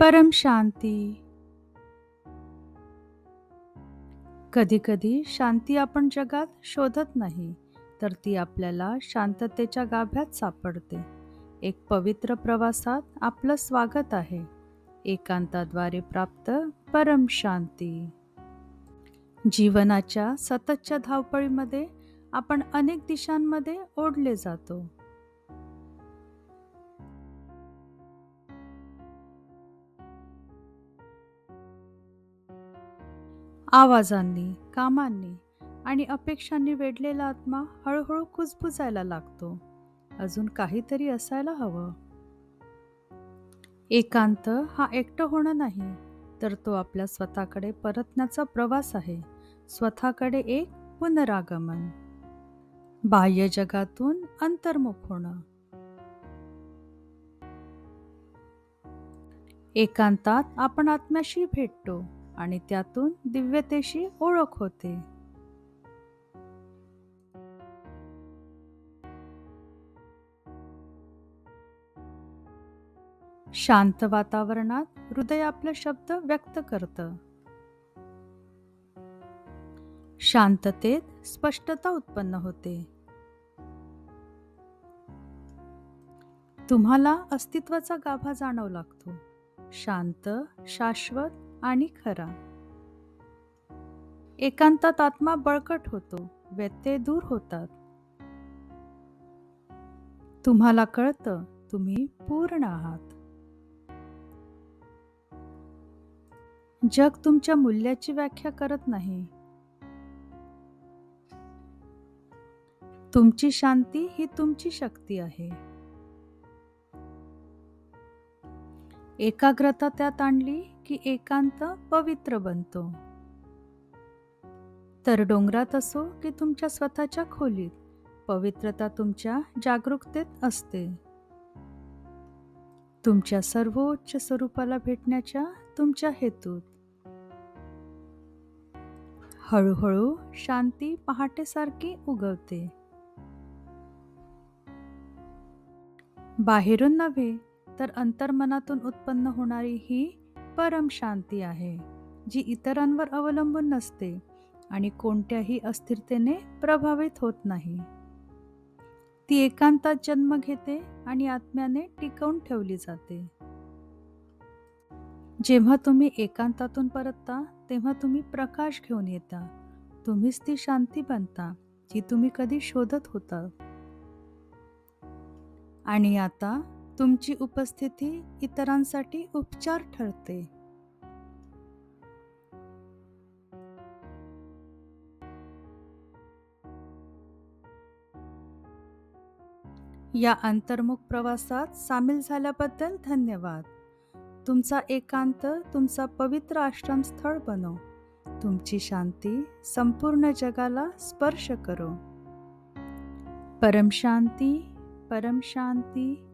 परम शांती. कधीकधी शांती आपण जगात शोधत नाही तर ती आपल्याला शांततेच्या गाभ्यात सापडते. एक पवित्र प्रवासात आपलं स्वागत आहे. एकांताद्वारे प्राप्त परम शांती. जीवनाच्या सततच्या धावपळीमध्ये आपण अनेक दिशांमध्ये ओढले जातो. आवाजांनी कामांनी आणि अपेक्षांनी वेढलेला आत्मा हळूहळू कुजबुजायला लागतो. अजून काहीतरी असायला हवं. एकांत हा एकटं होणं नाही तर तो आपल्या स्वतःकडे परतण्याचा प्रवास आहे. स्वतःकडे एक पुनरागमन. बाह्य जगातून अंतर्मुख होणं. एकांतात आपण आत्म्याशी भेटतो. आणि त्यातून दिव्यतेशी ओळख होते. शांत वातावरणात हृदय आपले शब्द व्यक्त करतं. शांततेत स्पष्टता उत्पन्न होते. तुम्हाला अस्तित्वाचा गाभा जाणव लागतो. शांत शाश्वत आणि खरा. एकांतात आत्मा बळकट होतो व्यत्यय दूर होतात. तुम्हाला कळतं तुम्ही पूर्ण आहात. जग तुमच्या मूल्याची व्याख्या करत नाही. तुमची शांती ही तुमची शक्ती आहे. एकाग्रता त्यात आणली की एकांत पवित्र बनतो. तर डोंगरात असो की तुमच्या स्वतःच्या खोलीत पवित्रता तुमच्या जागरूकतेत असते. तुमच्या सर्वोच्च स्वरूपाला भेटण्याच्या तुमच्या हेतूत. हळूहळू शांती पहाटेसारखी उगवते. बाहेरून नव्हे तर अंतर्मनातून उत्पन्न होणारी ही परम शांती आहे जी इतरांवर अवलंबून नसते आणि कोणत्याही अस्थिरतेने प्रभावित होत नाही. ती एकांतात जन्म घेते आणि आत्म्याने टिकवून ठेवली जाते. जेव्हा तुम्ही एकांतातून परतता तेव्हा तुम्ही प्रकाश घेऊन येता. तुम्हीच ती शांती बनता जी तुम्ही कधी शोधत होता. आणि आता तुमची उपस्थिती इतरांसाठी उपचार ठरते. या अंतर्मुख प्रवासात सामील झाल्याबद्दल धन्यवाद. तुमचा एकांत तुमचा पवित्र आश्रमस्थळ बनो. तुमची शांती संपूर्ण जगाला स्पर्श करो. परमशांती परमशांती